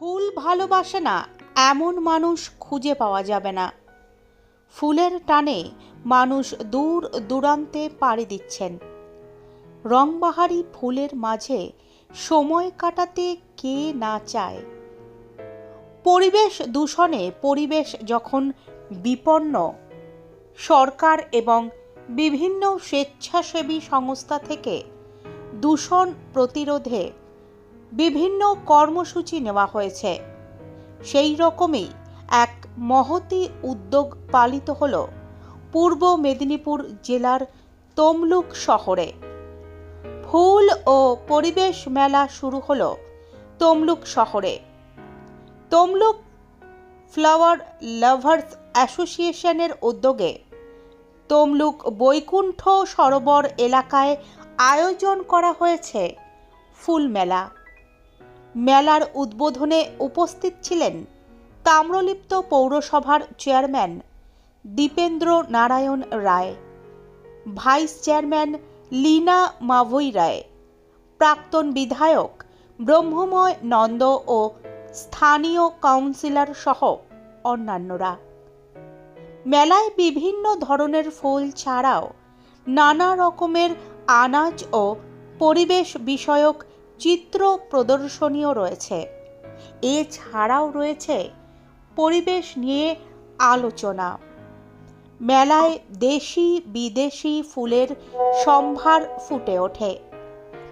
ফুল ভালোবাসে না, এমন মানুষ খুঁজে পাওয়া যাবে না। ফুলের টানে মানুষ দূর দূরান্তে পাড়ি দিচ্ছেন। রংবাহারি ফুলের মাঝে সময় কাটাতে কে না চায়। পরিবেশ দূষণে পরিবেশ যখন বিপন্ন, সরকার এবং বিভিন্ন স্বেচ্ছাসেবী সংস্থা থেকে দূষণ প্রতিরোধে বিভিন্ন কর্মসূচি নেওয়া হয়েছে। সেই রকমই এক মহতি উদ্যোগ পালিত হল পূর্ব মেদিনীপুর জেলার তমলুক শহরে। ফুল ও পরিবেশ মেলা শুরু হলো তমলুক শহরে। তমলুক ফ্লাওয়ার লাভার্স অ্যাসোসিয়েশনের উদ্যোগে তমলুক বৈকুণ্ঠ সরোবর এলাকায় আয়োজন করা হয়েছে ফুল মেলা। মেলার উদ্বোধনে উপস্থিত ছিলেন তাম্রলিপ্ত পৌরসভার chairman Dipendra Narayan Roy, vice chairman Lina Mavai Roy, প্রাক্তন বিধায়ক ব্রহ্মময় নন্দ ও স্থানীয় কাউন্সিলর সহ অন্যান্যরা। মেলায় বিভিন্ন ধরনের ফুল ছাড়াও নানা রকমের আনাজ ও পরিবেশ বিষয়ক চিত্র প্রদর্শনীও রয়েছে। এছাড়াও রয়েছে পরিবেশ নিয়ে আলোচনা। মেলায় দেশি, বিদেশি ফুলের সম্ভার ফুটে ওঠে।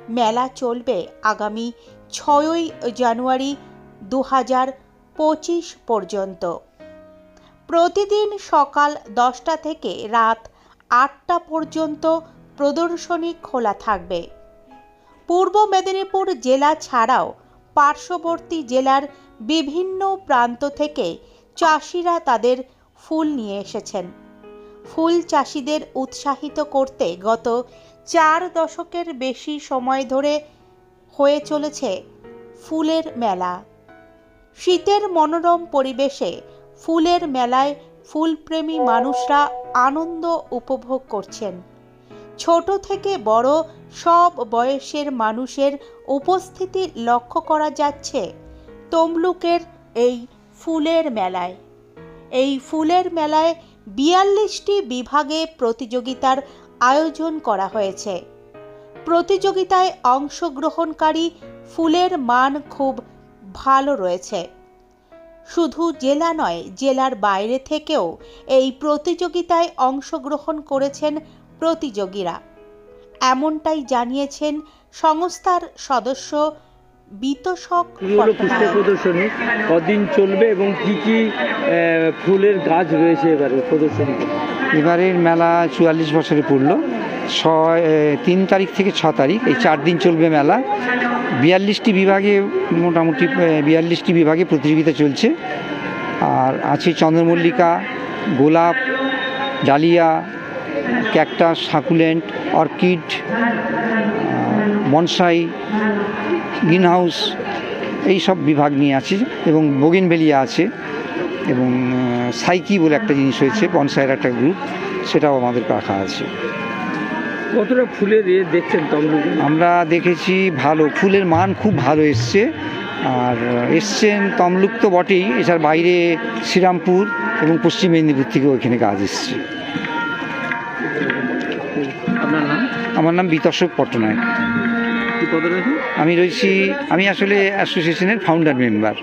মেলা চলবে আগামী ছয়ই জানুয়ারি দু হাজার পঁচিশ পর্যন্ত। প্রতিদিন সকাল দশটা থেকে রাত আটটা পর্যন্ত প্রদর্শনী খোলা থাকবে। পূর্ব মেদিনীপুর জেলা ছাড়াও পার্শ্ববর্তী জেলার বিভিন্ন প্রান্ত থেকে চাষিরা তাদের ফুল নিয়ে এসেছেন। ফুল চাষিদের উৎসাহিত করতে গত চার দশকের বেশি সময় ধরে হয়ে চলেছে ফুলের মেলা। শীতের মনোরম পরিবেশে ফুলের মেলায় ফুলপ্রেমী মানুষরা আনন্দ উপভোগ করছেন। ছোট থেকে বড় সব বয়সের মানুষের উপস্থিতি লক্ষ্য করা যাচ্ছে তমলুকের এই ফুলের মেলায়। এই ফুলের মেলায় বিয়াল্লিশটি বিভাগে প্রতিযোগিতার আয়োজন করা হয়েছে। প্রতিযোগিতায় অংশগ্রহণকারী ফুলের মান খুব ভালো রয়েছে। শুধু জেলা নয়, জেলার বাইরে থেকেও এই প্রতিযোগিতায় অংশগ্রহণ করেছেন প্রতিযোগীরা। এমনটাই জানিয়েছেন সংস্থার সদস্য বিতোষক হলো পুষ্প প্রদর্শনী কদিন চলবে এবং কি কি ফুলের গাছ রয়েছে এবারে প্রদর্শনীতে? এবারের মেলা চুয়াল্লিশ বছরে পড়ল ছয় তিন তারিখ থেকে ছ তারিখ এই চার দিন চলবে মেলা। বিয়াল্লিশটি বিভাগে মোটামুটি বিয়াল্লিশটি বিভাগে প্রতিযোগিতা চলছে। আর আছে চন্দ্রমল্লিকা গোলাপ dahlia cactus succulent orchid bonsai green house এই সব বিভাগ নিয়ে আছে এবং বগিনভেলিয়া আছে এবং সাইকি বলে একটা জিনিস হয়েছে বনসাইয়ের একটা গ্রুপ সেটাও আমাদের রাখা আছে। কতটা ফুলের ইয়ে দেখছেন তমলুকে? আমরা দেখেছি ভালো ফুলের মান খুব ভালো এসছে আর এসছেন তমলুক তো বটেই এছাড়া বাইরে শ্রীরামপুর এবং পশ্চিম মেদিনীপুর থেকেও এখানে কাজ এসছে। আমার নাম বিতর্ষক পট্টনায়ক। আমি রয়েছি আমি আসলে অ্যাসোসিয়েশনের ফাউন্ডার মেম্বার